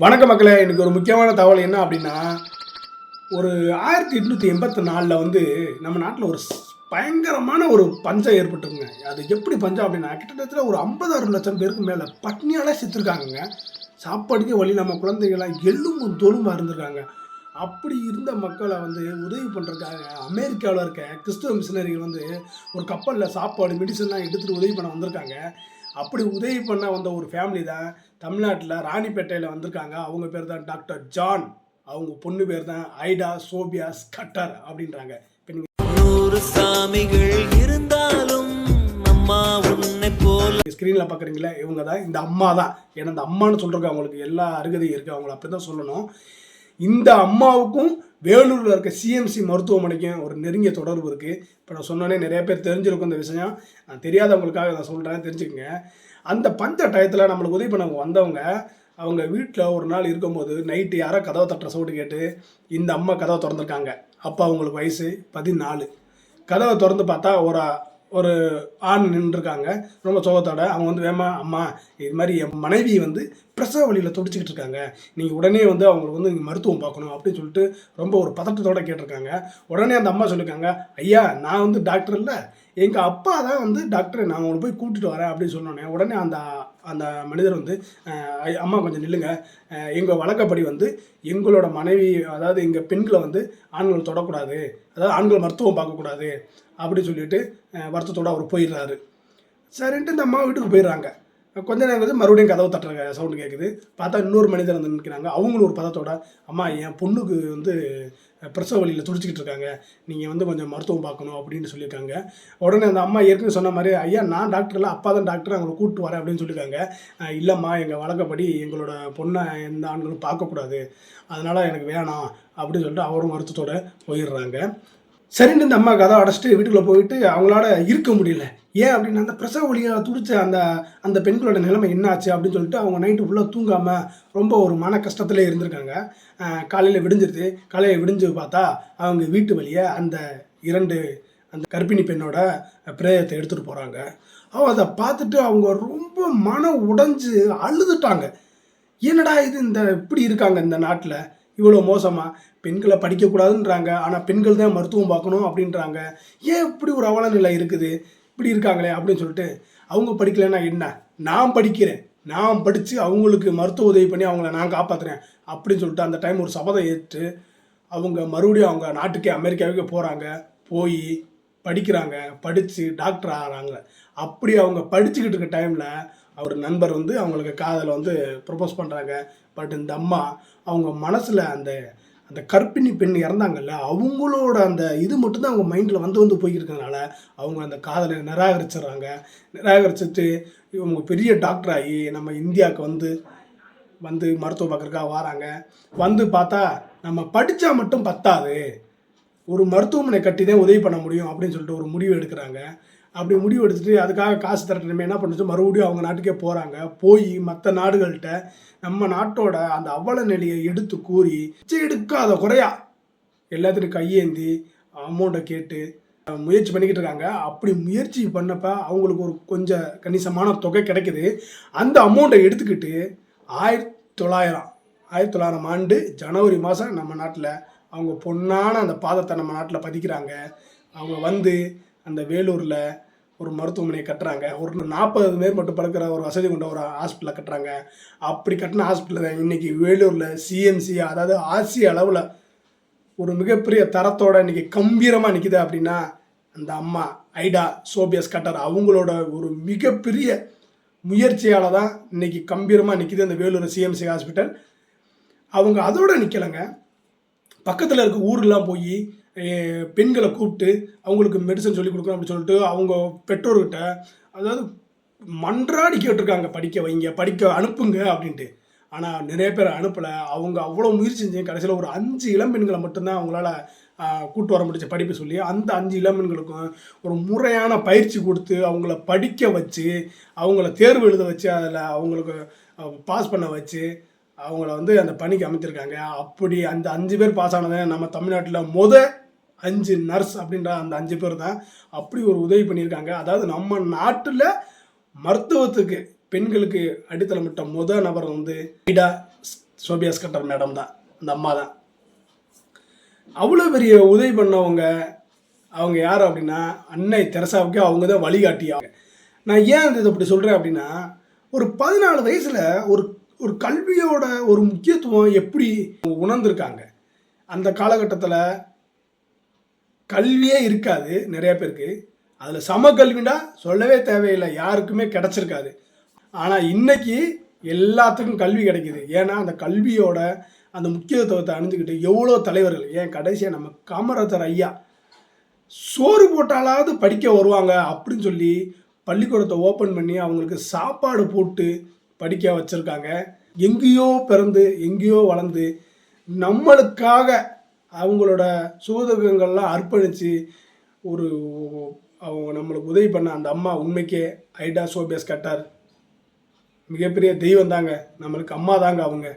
வணக்க மக்களே எனக்கு ஒரு முக்கியமான தகவல் என்ன அப்படின்னா ஒரு ஆயிரத்தி எட்நூற்றி எண்பத்தி நாலில் வந்து நம்ம நாட்டில் ஒரு ஸ்- பயங்கரமான ஒரு பஞ்சம் ஏற்பட்டுருங்க. அது எப்படி பஞ்சம் அப்படின்னா கிட்டத்தட்ட ஒரு ஐம்பதாயிரம் லட்சம் பேருக்கு மேலே பட்னியாலே செத்துருக்காங்கங்க. சாப்பாடுக்கே வழி நம்ம குழந்தைகள்லாம் எள்ளும் தோலுமாக இருந்திருக்காங்க. அப்படி இருந்த மக்களை வந்து உதவி பண்ணுறதுக்காக அமெரிக்காவில் இருக்க கிறிஸ்துவ மிஷினரிகள் வந்து ஒரு கப்பலில் சாப்பாடு மெடிசன்லாம் எடுத்துகிட்டு உதவி பண்ண வந்திருக்காங்க. அப்படி உதவி பண்ண வந்த ஒரு ஃபேமிலி தான் தமிழ்நாட்டில் ராணிப்பேட்டையில் வந்திருக்காங்க. அவங்க பேர் தான் டாக்டர் ஜான். அவங்க பொண்ணு பேர் தான் ஐடா சோபியா ஸ்கட்டர் அப்படின்றாங்க. நூறு சாமிகள் இருந்தாலும் அம்மா உன்னை போல ஸ்க்ரீனில் பார்க்குறீங்களா இவங்க தான் இந்த அம்மா தான். ஏன்னா இந்த அம்மான்னு சொல்கிறதுக்கு அவங்களுக்கு எல்லா அருகதையும் இருக்குது அவங்கள அப்படி தான் சொல்லணும். இந்த அம்மாவுக்கும் வேலூரில் இருக்க சிஎம்சி மருத்துவமனைக்கும் ஒரு நெருங்கிய தொடர்பு இருக்குது இப்போ நான் சொன்னோன்னே நிறைய பேர் தெரிஞ்சிருக்கும் இந்த விஷயம். நான் தெரியாதவங்களுக்காக நான் சொல்கிறேன் தெரிஞ்சுக்கங்க. அந்த பஞ்ச டயத்தில் நம்மளுக்கு உதவி பண்ண வந்தவங்க அவங்க வீட்டில் ஒரு நாள் இருக்கும்போது நைட்டு யாரோ கதவை தட்டுற சவுண்டு கேட்டு இந்த அம்மா கதவை திறந்துருக்காங்க. அப்போ அவங்களுக்கு வயசு பதினாலு. கதவை திறந்து பார்த்தா ஒரு ஒரு ஆண் நின்றுருக்காங்க. ரொம்ப சோகத்தோட அவங்க வந்து வேமா அம்மா இது மாதிரி என் மனைவி வந்து பிரசவ வழியில் துடிச்சிக்கிட்டு இருக்காங்க. நீங்கள் உடனே வந்து அவங்களுக்கு வந்து நீங்கள் மருத்துவம் பார்க்கணும் அப்படின்னு சொல்லிட்டு ரொம்ப ஒரு பதட்டத்தோடு கேட்டிருக்காங்க. உடனே அந்த அம்மா சொல்லியிருக்காங்க ஐயா நான் வந்து டாக்டர் இல்லை. எங்கள் அப்பா தான் வந்து டாக்டர் நான் உங்களை போய் கூட்டிகிட்டு வரேன் அப்படின்னு சொன்னோன்னே உடனே அந்த அந்த மனிதர் வந்து அம்மா கொஞ்சம் நில்லுங்க. எங்கள் வழக்கப்படி வந்து எங்களோட மனைவி அதாவது எங்கள் பெண்களை வந்து ஆண்கள் தொடக்கூடாது அதாவது ஆண்கள் மருத்துவம் பார்க்கக்கூடாது அப்படின்னு சொல்லிட்டு வருத்தத்தோடு வருத்தத்தோட அவர் போயிடுறாரு. சரின்ட்டு இந்த அம்மா வீட்டுக்கு போயிடுறாங்க. கொஞ்ச நேரம் வந்து மறுபடியும் கதவு தட்டுற சவுண்டு கேட்குது பார்த்தா இன்னொரு மனிதர் வந்து நிற்கிறாங்க அவங்களும் ஒரு பதத்தோட அம்மா என் பொண்ணுக்கு வந்து பிரசவ வழியில் துடிச்சிக்கிட்டு இருக்காங்க. நீங்கள் வந்து கொஞ்சம் மருத்துவம் பார்க்கணும் அப்படின்னு சொல்லியிருக்காங்க. உடனே அந்த அம்மா ஏற்கனவே சொன்ன மாதிரி ஐயா நான் டாக்டர் இல்லை அப்பா தான் டாக்டர் அவங்களை கூப்பிட்டு வரேன் அப்படின்னு சொல்லியிருக்காங்க. இல்லைம்மா எங்கள் வழக்கப்படி எங்களோட பொண்ணை எந்த ஆண்களும் பார்க்கக்கூடாது. அதனால் எனக்கு வேணாம் அப்படின்னு சொல்லிட்டு அவரும் வருத்தத்தோடு போயிடுறாங்க. சரின்னு இந்த அம்மா கதை அடைச்சிட்டு வீட்டுக்குள்ளே போயிட்டு அவங்களால இருக்க முடியல. ஏன் அப்படின்னா அந்த பிரசவ வழியாக துடிச்ச அந்த அந்த பெண்களோட நிலைமை என்ன ஆச்சு அப்படின்னு சொல்லிட்டு அவங்க நைட்டு ஃபுல்லாக தூங்காமல் ரொம்ப ஒரு மன கஷ்டத்தில் இருந்திருக்காங்க. காலையில் விடிஞ்சிருது. காலையில் விடிஞ்சு பார்த்தா அவங்க வீட்டு வழியே அந்த இரண்டு அந்த கர்ப்பிணி பெண்ணோட பிரேயத்தை எடுத்துகிட்டு போகிறாங்க அவள் அதை பார்த்துட்டு அவங்க ரொம்ப மன உடைஞ்சு அழுதுட்டாங்க. என்னடா இது இந்த இப்படி இருக்காங்க இந்த நாட்டில்? இவ்வளோ மோசமாக பெண்களை படிக்கக்கூடாதுன்றாங்க. ஆனால் பெண்கள் தான் மருத்துவம் பார்க்கணும் அப்படின்றாங்க. ஏன் இப்படி ஒரு அவல நிலை இருக்குது? இப்படி இருக்காங்களே அப்படின்னு சொல்லிட்டு அவங்க படிக்கலைன்னா என்ன? நான் படிக்கிறேன். நான் படித்து அவங்களுக்கு மருத்துவ உதவி பண்ணி அவங்கள நான் காப்பாற்றுறேன் அப்படின்னு சொல்லிட்டு அந்த டைம் ஒரு சபதம் ஏற்று அவங்க மறுபடியும் அவங்க நாட்டுக்கே அமெரிக்காவுக்கே போகிறாங்க போய் படிக்கிறாங்க. படித்து டாக்டர் ஆகிறாங்க. அப்படி அவங்க படிச்சுக்கிட்டு இருக்க டைமில் அவர் நண்பர் வந்து அவங்களுக்கு காதலை வந்து ப்ரப்போஸ் பண்ணுறாங்க பட் இந்த அம்மா அவங்க மனசில் அந்த அந்த கர்ப்பிணி பெண் இறந்தாங்கல்ல அவங்களோட அந்த இது மட்டும்தான் அவங்க மைண்டில் வந்து வந்து போய்க்கிறதுனால அவங்க அந்த காதலை நிராகரிச்சிடுறாங்க. நிராகரிச்சிட்டு இவங்க பெரிய டாக்டர் ஆகி நம்ம இந்தியாவுக்கு வந்து வந்து மருத்துவம் பார்க்குறக்காக வராங்க. வந்து பார்த்தா நம்ம படித்தா மட்டும் பத்தாது. ஒரு மருத்துவமனை கட்டி தான் உதவி பண்ண முடியும் அப்படின்னு சொல்லிட்டு ஒரு முடிவு எடுக்கிறாங்க. அப்படி முடிவு எடுத்துட்டு அதுக்காக காசு தரட்டு. என்ன பண்ணுச்சு? மறுபடியும் அவங்க நாட்டுக்கே போகிறாங்க போய் மற்ற நாடுகள்கிட்ட நம்ம நாட்டோட அந்த அவல நிலையை எடுத்து கூறி பிச்சை எடுக்காத குறையா எல்லாத்துக்கும் கையேந்தி அமௌண்ட்டை கேட்டு முயற்சி பண்ணிக்கிட்டு இருக்காங்க. அப்படி முயற்சி பண்ணப்ப அவங்களுக்கு ஒரு கொஞ்சம் கணிசமான தொகை கிடைக்குது. அந்த அமௌண்ட்டை எடுத்துக்கிட்டு ஆயிரத்தி தொள்ளாயிரம் ஆயிரத்தி தொள்ளாயிரம் ஆண்டு ஜனவரி மாதம் நம்ம நாட்டில் அவங்க பொண்ணான அந்த பாதத்தை நம்ம நாட்டில் பதிக்கிறாங்க. அவங்க வந்து அந்த வேலூரில் ஒரு மருத்துவமனையை கட்டுறாங்க. ஒரு நாற்பது பேர் மட்டும் படுக்கிற ஒரு வசதி கொண்ட ஒரு ஹாஸ்பிட்டலை கட்டுறாங்க. அப்படி கட்டின ஹாஸ்பிட்டல் தான் இன்னைக்கு வேலூரில் சிஎம்சி அதாவது ஆசிய அளவில் ஒரு மிகப்பெரிய தரத்தோட இன்னைக்கு கம்பீரமாக நிற்கிது அப்படின்னா அந்த அம்மா ஐடா சோபியஸ் கட்டர் அவங்களோட ஒரு மிகப்பெரிய முயற்சியால் தான் இன்னைக்கு கம்பீரமாக நிற்கிது அந்த வேலூர் சிஎம்சி ஹாஸ்பிட்டல் அவங்க அதோட நிற்கலைங்க பக்கத்தில் இருக்க ஊர்லாம் போய் பெண்களை கூப்பிட்டு அவங்களுக்கு மெடிசன் சொல்லி கொடுக்கணும் அப்படின்னு சொல்லிட்டு அவங்க பெற்றோர்கிட்ட அதாவது மன்றாடி கேட்டிருக்காங்க படிக்க வைங்க படிக்க அனுப்புங்க அப்படின்ட்டு. ஆனால் நிறைய பேர் அனுப்பலை. அவங்க அவ்வளோ முயற்சி செஞ்சு கடைசியில் ஒரு அஞ்சு இளம்பெண்களை மட்டும்தான் அவங்களால கூட்டு வர முடிச்ச படிப்பு சொல்லி அந்த அஞ்சு இளம்பெண்களுக்கும் ஒரு முறையான பயிற்சி கொடுத்து அவங்கள படிக்க வச்சு அவங்கள தேர்வு எழுத வச்சு அதில் அவங்களுக்கு பாஸ் பண்ண வச்சு அவங்கள வந்து அந்த பணிக்கு அமைச்சிருக்காங்க அப்படி அந்த அஞ்சு பேர் பாஸ் ஆனதை நம்ம தமிழ்நாட்டில் முத அஞ்சு நர்ஸ் அப்படின்ற அந்த அஞ்சு பேர் தான் அப்படி ஒரு உதவி பண்ணியிருக்காங்க. அதாவது நம்ம நாட்டில் மருத்துவத்துக்கு பெண்களுக்கு அடித்தளமிட்ட முத நபர் வந்து இடா சோபியாஸ் கட்டர் மேடம் தான். அந்த அம்மா தான். அவ்வளோ பெரிய உதவி பண்ணவங்க அவங்க யார் அப்படின்னா அன்னை தெரசாவுக்கு அவங்க தான் வழிகாட்டியாங்க நான் ஏன் இதை இப்படி சொல்கிறேன் அப்படின்னா ஒரு பதினாலு வயசில் ஒரு ஒரு கல்வியோட ஒரு முக்கியத்துவம் எப்படி உணர்ந்திருக்காங்க? அந்த காலகட்டத்தில் கல்வியே இருக்காது நிறைய பேருக்கு. அதில் சம கல்வினா சொல்லவே தேவையில்லை. யாருக்குமே கிடச்சிருக்காது. ஆனால் இன்னைக்கு எல்லாத்துக்கும் கல்வி கிடைக்கிது. ஏன்னா அந்த கல்வியோட அந்த முக்கியத்துவத்தை அணிஞ்சுக்கிட்டு எவ்வளோ தலைவர்கள் ஏன் கடைசியாக நம்ம காமராஜர் ஐயா சோறு போட்டாலாவது படிக்க வருவாங்க அப்படின்னு சொல்லி பள்ளிக்கூடத்தை ஓப்பன் பண்ணி அவங்களுக்கு சாப்பாடு போட்டு படிக்க வச்சுருக்காங்க. எங்கேயோ பிறந்து எங்கேயோ வளர்ந்து நம்மளுக்காக அவங்களோட சுகதுக்கங்கள்லாம் அர்ப்பணித்து ஒரு அவங்க நம்மளுக்கு உதவி பண்ண அந்த அம்மா உண்மைக்கே ஐடா சோபியஸ் கட்டார். மிகப்பெரிய தெய்வம் தாங்க. நம்மளுக்கு அம்மா தாங்க அவங்க.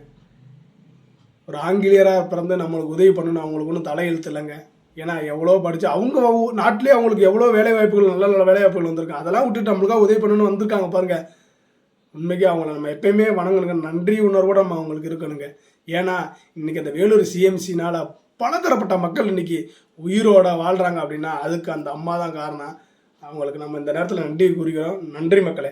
ஒரு ஆங்கிலேயராக பிறந்து நம்மளுக்கு உதவி பண்ணணும் அவங்களுக்கு ஒன்றும் தலையெழுத்து இல்லைங்க ஏன்னா எவ்வளோ படித்து அவங்க நாட்டிலே அவங்களுக்கு எவ்வளோ வேலை வாய்ப்புகள் நல்ல நல்ல வேலை வாய்ப்புகள் வந்திருக்கு. அதெல்லாம் விட்டுட்டு நம்மளுக்காக உதவி பண்ணணும்னு வந்திருக்காங்க பாருங்கள் உண்மைக்கு அவங்கள நம்ம எப்பயுமே வணங்கணுங்க. நன்றி உணர்வோட நம்ம அவங்களுக்கு இருக்கணுங்க. ஏன்னா இன்றைக்கி அந்த வேலூர் சிஎம்சினால் பலதரப்பட்ட மக்கள் இன்னைக்கு உயிரோட வாழ்கிறாங்க அப்படின்னா அதுக்கு அந்த அம்மா தான் காரணம். அவங்களுக்கு நம்ம இந்த நேரத்தில் நன்றி கூறுகிறோம். நன்றி மக்களே.